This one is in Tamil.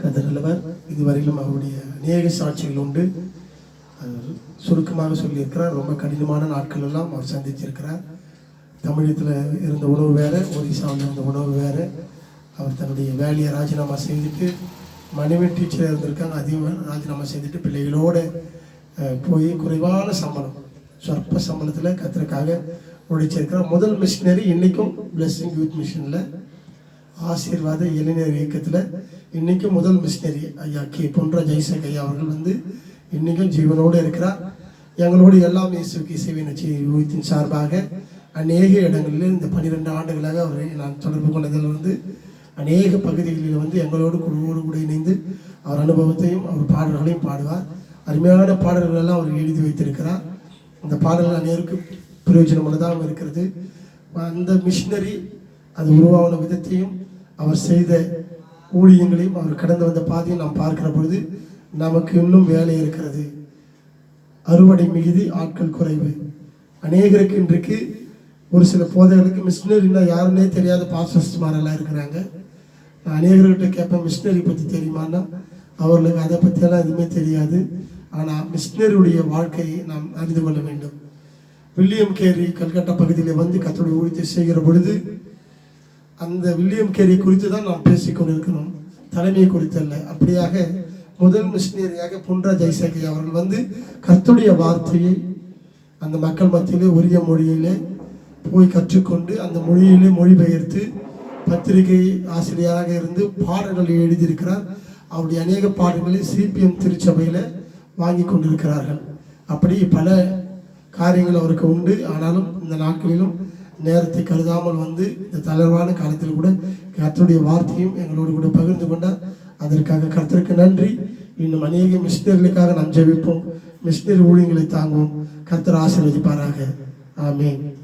கதர் இதுவரையிலும் அவருடைய அநேக சாட்சிகள் உண்டு. சுருக்கமாக சொல்லியிருக்கிறார் ரொம்ப கடினமான நாட்கள் எல்லாம் அவர் சந்திச்சிருக்கிறார் தமிழகத்தில் இருந்த உணவு வேறு ஒரிசாவில் இருந்த உணவு வேறு. அவர் தன்னுடைய வேலையை ராஜினாமா செய்துட்டு மனைவி டீச்சராக இருந்திருக்காங்க அதையும் ராஜினாமா செய்துட்டு பிள்ளைகளோட போய் குறைவான சம்பளம் சொற்ப சம்பளத்தில் கத்திரக்காக உழைச்சிருக்கிறார் முதல் மிஷினரி இன்றைக்கும் பிளஸ்ஸிங் யூத் மிஷனில் ஆசீர்வாத இளைஞர் இயக்கத்தில் இன்றைக்கும் முதல் மிஷினரி ஐயா கே பொன்ற ஜெய்சக் ஐயா அவர்கள் வந்து இன்றைக்கும் ஜீவனோடு இருக்கிறார். எங்களோடு எல்லாம் இயேசுக்கு இசைவை யூத்தின் சார்பாக அநேக இடங்களில் இந்த பன்னிரெண்டு ஆண்டுகளாக அவரை நான் தொடர்பு கொண்டதில் வந்து அநேக பகுதிகளில் வந்து எங்களோடு குழுவோடு கூட இணைந்து அவர் அனுபவத்தையும் அவர் பாடல்களையும் பாடுவார். அருமையான பாடல்கள் எல்லாம் அவர் எழுதி வைத்திருக்கிறார். அந்த பாடல்கள் அநேருக்கு பிரயோஜனமானதாகவும் இருக்கிறது. அந்த மிஷினரி அது உருவான விதத்தையும் அவர் செய்த ஊழியங்களையும் அவர் கடந்து வந்த பாதையும் நாம் பார்க்கிற பொழுது நமக்கு இன்னும் வேலை இருக்கிறது. அறுவடை மிகுதி ஆட்கள் குறைவு. அநேகருக்கு இன்றைக்கு ஒரு சில போதைகளுக்கு மிஷினரினா யாருன்னே தெரியாத பாஸ்டர்ஸ்மாரெல்லாம் இருக்கிறாங்க. நான் அநேகர்கிட்ட கேட்பேன் மிஷினரி பற்றி தெரியுமான்னா? அவர்களுக்கு அதை பற்றியெல்லாம் எதுவுமே தெரியாது. ஆனால் மிஷினரியுடைய வாழ்க்கையை நாம் அறிந்து கொள்ள வேண்டும். வில்லியம் கேரி கல்கட்டா பகுதியில் வந்து கத்தோடைய ஊழியத்தை செய்கிற பொழுது அந்த வில்லியம் கேரி குறித்து தான் நாம் பேசிக் கொண்டிருக்கிறோம். தலைமை குறித்தல்ல. அப்படியாக முதல் மிஷினரியாக புன்றா ஜெய்சேகை அவர்கள் வந்து கர்த்துடைய வார்த்தையை அந்த மக்கள் மத்தியிலே உரிய மொழியிலே போய் கற்றுக்கொண்டு அந்த மொழியிலே மொழிபெயர்த்து பத்திரிகை ஆசிரியராக இருந்து பாடல்களை எழுதியிருக்கிறார். அவருடைய அநேக பாடல்களை சிபிஎம் திருச்சபையில் வாங்கி கொண்டிருக்கிறார்கள். அப்படி பல காரியங்கள் அவருக்கு உண்டு. ஆனாலும் இந்த நாட்களிலும் நேரத்தை கருதாமல் வந்து இந்த தளர்வான காலத்தில் கூட கர்த்தருடைய வார்த்தையும் எங்களோடு கூட பகிர்ந்து கொண்டார். அதற்காக கர்த்தருக்கு நன்றி. இன்னும் அநேக மிஷினர்களுக்காக நாம் ஜெபிப்போம். மிஷினரி ஊழியங்களை தாங்குவோம். கர்த்தர் ஆசீர்வதிப்பாராக. ஆமேன்.